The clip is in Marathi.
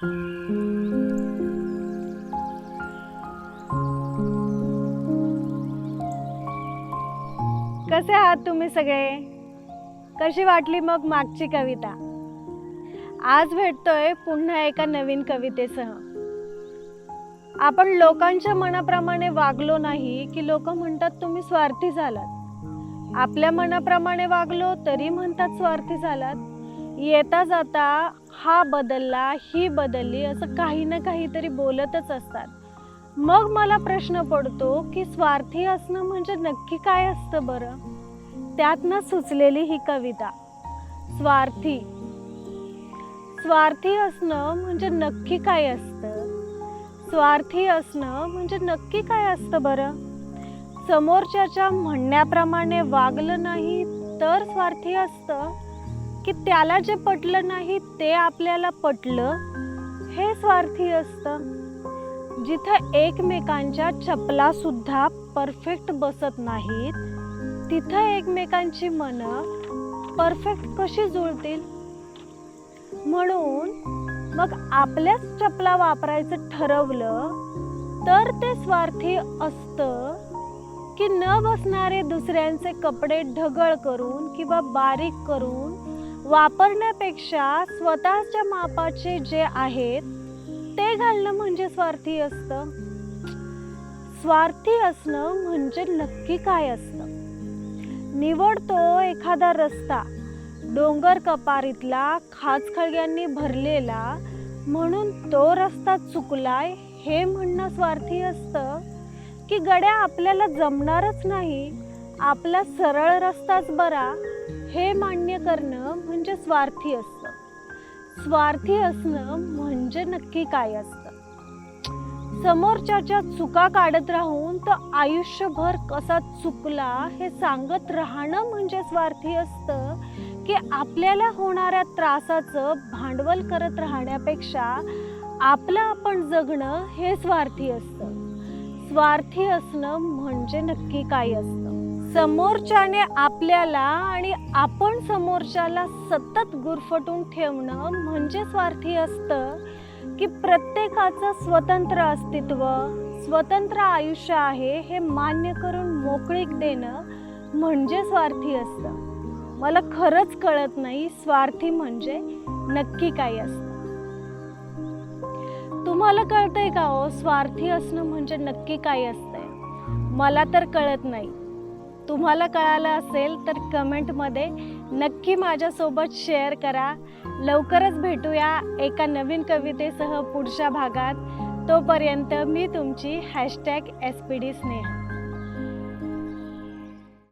कसे आहात तुम्ही सगळे? कशी वाटली मग मागची कविता? आज भेटतोय पुन्हा एका नवीन कवितेसह. आपण लोकांच्या मनाप्रमाणे वागलो नाही की लोक म्हणतात तुम्ही स्वार्थी झालात. आपल्या मनाप्रमाणे वागलो तरी म्हणतात स्वार्थी झालात. येता जाता हा बदलला ही बदलली असं काही ना काहीतरी बोलतच असतात. मग मला प्रश्न पडतो की स्वार्थी असणं म्हणजे नक्की काय असतं बरं? त्यातनं सुचलेली ही कविता स्वार्थी. स्वार्थी असणं म्हणजे नक्की काय असतं? स्वार्थी असणं म्हणजे नक्की काय असतं बरं? समोरच्याच्या म्हणण्याप्रमाणे वागलं नाही तर स्वार्थी असतं? की त्याला जे पटलं नाही ते आपल्याला पटलं हे स्वार्थी असतं. जिथं एकमेकांच्या चपला सुद्धा परफेक्ट बसत नाहीत तिथं एकमेकांची मनं परफेक्ट कशी जुळतील? म्हणून मग आपल्याच चपला वापरायचं ठरवलं तर ते स्वार्थी असतं की न बसणारे दुसऱ्यांचे कपडे ढगळ करून किंवा बारीक करून वापरण्यापेक्षा स्वतःच्या मापाचे जे आहेत ते घालणं म्हणजे स्वार्थी असतं. स्वार्थी असणं म्हणजे नक्की काय असतं? निवडतो एखादा रस्ता डोंगर कपारीतला खाचखळग्यांनी भरलेला म्हणून तो रस्ता चुकलाय हे म्हणणं स्वार्थी असतं? की गड्या आपल्याला जमणारच नाही आपला सरळ रस्ताच बरा हे मान्य करणं म्हणजे स्वार्थी असतं स्वार्थी असणं म्हणजे नक्की काय असतं? समोरच्याच्या चुका काढत राहून तर आयुष्यभर कसा चुकला हे सांगत राहणं म्हणजे स्वार्थी असतं की आपल्याला होणाऱ्या त्रासाचं भांडवल करत राहण्यापेक्षा आपलं आपण जगणं हे स्वार्थी असतं. स्वार्थी असणं म्हणजे नक्की काय असतं? समोरच्याने आपल्याला आणि आपण समोरच्याला सतत गुरफटून ठेवणं म्हणजे स्वार्थी असतं की प्रत्येकाचं स्वतंत्र अस्तित्व स्वतंत्र आयुष्य आहे हे मान्य करून मोकळीक देणं म्हणजे स्वार्थी असतं. मला खरंच कळत नाही स्वार्थी म्हणजे नक्की काय असतं. तुम्हाला कळतंय का हो स्वार्थी असणं म्हणजे नक्की काय असतंय? मला तर कळत नाही. तुम्हाला कळालं असेल तर कमेंटमध्ये नक्की माझ्यासोबत शेअर करा. लवकरच भेटूया एका नवीन कवितेसह पुढच्या भागात. तोपर्यंत मी तुमची hashtag S P D Sneha.